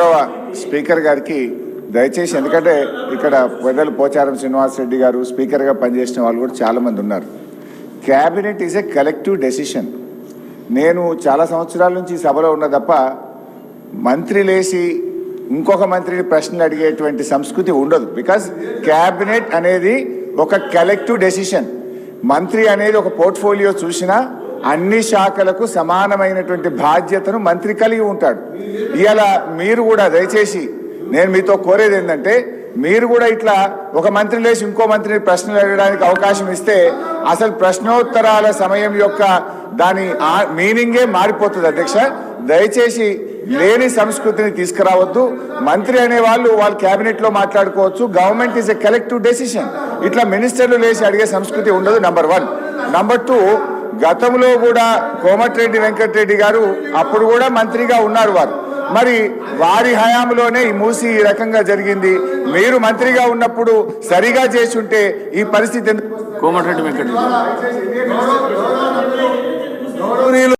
గౌరవ స్పీకర్ గారికి దయచేసి ఎందుకంటే ఇక్కడ పెద్దలు పోచారం శ్రీనివాస్ రెడ్డి గారు స్పీకర్గా పనిచేసిన వాళ్ళు కూడా చాలామంది ఉన్నారు. Cabinet is a collective decision నేను చాలా సంవత్సరాల నుంచి సభలో ఉన్న తప్ప మంత్రి లేచి ఇంకొక మంత్రిని ప్రశ్నలు అడిగేటువంటి సంస్కృతి ఉండదు. బికాస్ క్యాబినెట్ అనేది ఒక కలెక్టివ్ డెసిషన్ మంత్రి అనేది ఒక పోర్ట్ఫోలియో చూసినా అన్ని శాఖలకు సమానమైనటువంటి బాధ్యతను మంత్రి కలిగి ఉంటాడు. ఇలా మీరు కూడా దయచేసి నేను మీతో కోరేది ఏంటంటే మీరు కూడా ఇట్లా ఒక మంత్రి లేచి ఇంకో మంత్రిని ప్రశ్నలు అడగడానికి అవకాశం ఇస్తే అసలు ప్రశ్నోత్తరాల సమయం యొక్క దాని మీనింగే మారిపోతుంది అధ్యక్ష. దయచేసి లేని సంస్కృతిని తీసుకురావద్దు. మంత్రి అనే వాళ్ళు వాళ్ళ కేబినెట్లో మాట్లాడుకోవచ్చు. Government is a collective decision ఇట్లా మినిస్టర్లు లేచి అడిగే సంస్కృతి ఉండదు నంబర్ వన్ నంబర్ టూ గతంలో కూడా కోమటిరెడ్డి వెంకటరెడ్డి గారు అప్పుడు కూడా మంత్రిగా ఉన్నారు వారు. మరి వారి హయాంలోనే ఈ మూసి ఈ రకంగా జరిగింది. మీరు మంత్రిగా ఉన్నప్పుడు సరిగా చేసి ఉంటే ఈ పరిస్థితి కోమటిరెడ్డి వెంకటరెడ్డి